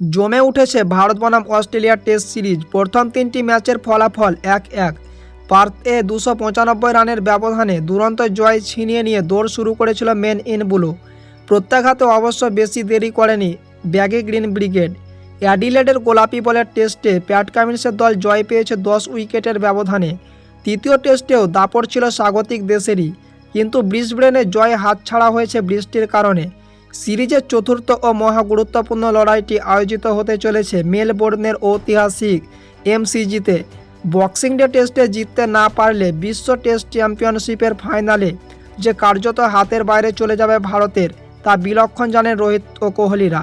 জমে উঠেছে ভারত বনাম অস্ট্রেলিয়ার টেস্ট সিরিজ। প্রথম তিনটি ম্যাচের ফলাফল এক এক। পার্থে দুশো পঁচানব্বই রানের ব্যবধানে দুরন্ত জয় ছিনিয়ে নিয়ে দৌড় শুরু করেছিল মেন ইন ব্লু প্রত্যাঘাতে অবশ্য বেশি দেরি করেনি ব্যাগে গ্রিন ব্রিগেড। অ্যাডিলেডের গোলাপি বলের টেস্টে প্যাট কামিন্সের দল জয় পেয়েছে দশ উইকেটের ব্যবধানে। তৃতীয় টেস্টেও দাপট ছিল স্বাগতিক দেশেরই, কিন্তু ব্রিসব্রেনে জয় হাতছাড়া হয়েছে বৃষ্টির কারণে। সিরিজের চতুর্থ ও মহা গুরুত্বপূর্ণ লড়াইটি আয়োজিত হতে চলেছে মেলবোর্নের ঐতিহাসিক এমসিজিতে। বক্সিং ডে টেস্টে জিততে না পারলে বিশ্ব টেস্ট চ্যাম্পিয়নশিপের ফাইনালে যে কার্যত হাতের বাইরে চলে যাবে ভারতের, তা বিলক্ষণ জানেন রোহিত ও কোহলিরা।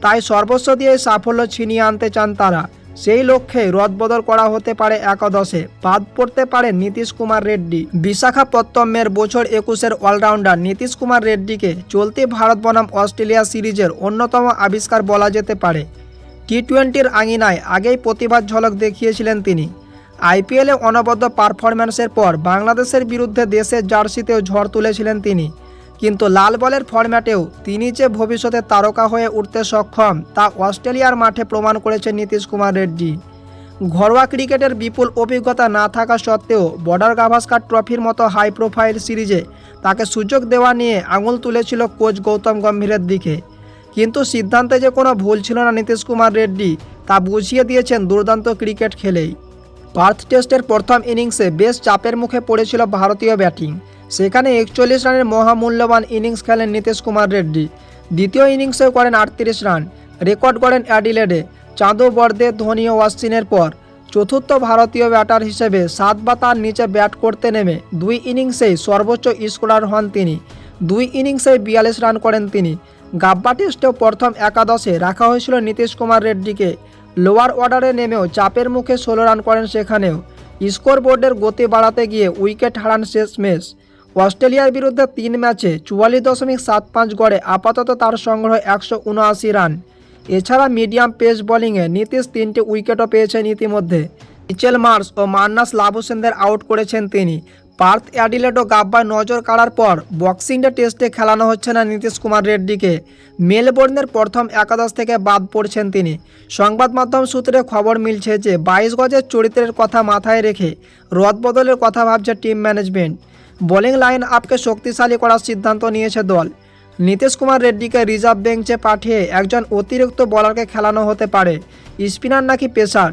তাই সর্বস্ব দিয়ে সাফল্য ছিনিয়ে আনতে চান তারা। সেই লক্ষ্যে রদবদল করা হতে পারে একাদশে। বাদ পড়তে পারেন নীতিশ কুমার রেড্ডি। বিশাখাপত্তমের বছর একুশের অলরাউন্ডার নীতিশ কুমার রেড্ডিকে চলতি ভারত বনাম অস্ট্রেলিয়া সিরিজের অন্যতম আবিষ্কার বলা যেতে পারে। টি টোয়েন্টির আঙিনায় আগেই প্রতিভার ঝলক দেখিয়েছিলেন তিনি। আইপিএলে অনবদ্য পারফরম্যান্সের পর বাংলাদেশের বিরুদ্ধে দেশের জার্সিতেও ঝড় তুলেছিলেন তিনি। কিন্তু লাল বলের ফরম্যাটেও তিনি যে ভবিষ্যতে তারকা হয়ে উঠতে সক্ষম, তা অস্ট্রেলিয়ার মাঠে প্রমাণ করেছেন নীতিশ কুমার রেড্ডি। ঘরোয়া ক্রিকেটের বিপুল অভিজ্ঞতা না থাকা সত্ত্বেও বর্ডার গাভাস্কার ট্রফির মতো হাই প্রোফাইল সিরিজে তাকে সুযোগ দেওয়া নিয়ে আঙুল তুলেছিল কোচ গৌতম গম্ভীরের দিকে। কিন্তু সিদ্ধান্তে যে কোনো ভুল ছিল না নীতিশ কুমার রেড্ডি, তা বুঝিয়ে দিয়েছেন দুর্দান্ত ক্রিকেট খেলেই। পার্থ টেস্টের প্রথম ইনিংসে বেশ চাপের মুখে পড়েছিল ভারতীয় ব্যাটিং। সেখানে একচল্লিশ রানের মহামূল্যবান ইনিংস খেলেন নীতিশ কুমার রেড্ডি। দ্বিতীয় ইনিংসেও করেন আটত্রিশ রান। রেকর্ড করেন অ্যাডিলেডে। চাঁদো বর্দে ধোনি ও অশ্বিনের পর চতুর্থ ভারতীয় ব্যাটার হিসেবে সাত বা তার নিচে ব্যাট করতে নেমে দুই ইনিংসেই সর্বোচ্চ স্কোরার হন তিনি। দুই ইনিংসে বিয়াল্লিশ রান করেন তিনি। গাব্বা টেস্টেও প্রথম একাদশে রাখা হয়েছিল নীতিশ কুমার রেড্ডিকে। লোয়ার অর্ডারে নেমেও চাপের মুখে ষোলো রান করেন সেখানেও। স্কোর বোর্ডের গতি বাড়াতে গিয়ে উইকেট হারান শেষ ম্যাচ। অস্ট্রেলিয়ার বিরুদ্ধে তিন ম্যাচে চুয়াল্লিশ দশমিক সাত পাঁচ গড়ে আপাতত তার সংগ্রহ একশো উনআশি রান। এছাড়া মিডিয়াম পেস বোলিংয়ে নীতিশ তিনটি উইকেটও পেয়েছেন ইতিমধ্যে। মিচেল মার্স ও মান্নাস লাবুসেনদের আউট করেছেন তিনি। পার্থ অ্যাডিলেড ও গাব্বায় নজর কাড়ার পর বক্সিং ডে টেস্টে খেলানো হচ্ছে না নীতিশ কুমার রেড্ডিকে। মেলবোর্নের প্রথম একাদশ থেকে বাদ পড়ছেন তিনি। সংবাদ মাধ্যম সূত্রে খবর মিলছে যে, বাইশ গজের চরিত্রের কথা মাথায় রেখে রদবদলের কথা ভাবছে টিম ম্যানেজমেন্ট। বোলিং লাইন আপকে শক্তিশালী করার সিদ্ধান্ত নিয়েছে দল। নীতিশ কুমার রেড্ডিকে রিজার্ভ বেঞ্চে পাঠিয়ে একজন অতিরিক্ত বলারকে খেলানো হতে পারে। স্পিনার নাকি পেসার?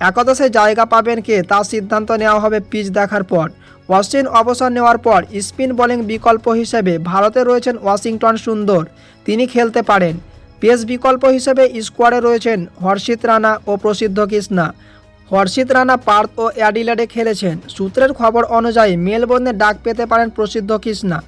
একাদশে জায়গা পাবেন কে তার সিদ্ধান্ত নেওয়া হবে পিচ দেখার পর। অশ্বিন অবসর নেওয়ার পর স্পিন বোলিং বিকল্প হিসেবে ভারতে রয়েছেন ওয়াশিংটন সুন্দর। তিনি খেলতে পারেন। পেস বিকল্প হিসেবে স্কোয়াডে রয়েছেন হর্ষিত রানা ও প্রসিদ্ধ কৃষ্ণা। হর্ষিত রানা পার্থ ও অ্যাডিলেডে খেলেছেন। সূত্রের খবর অনুযায়ী মেলবোর্নে ডাক পেতে পারেন প্রসিদ্ধ কৃষ্ণা।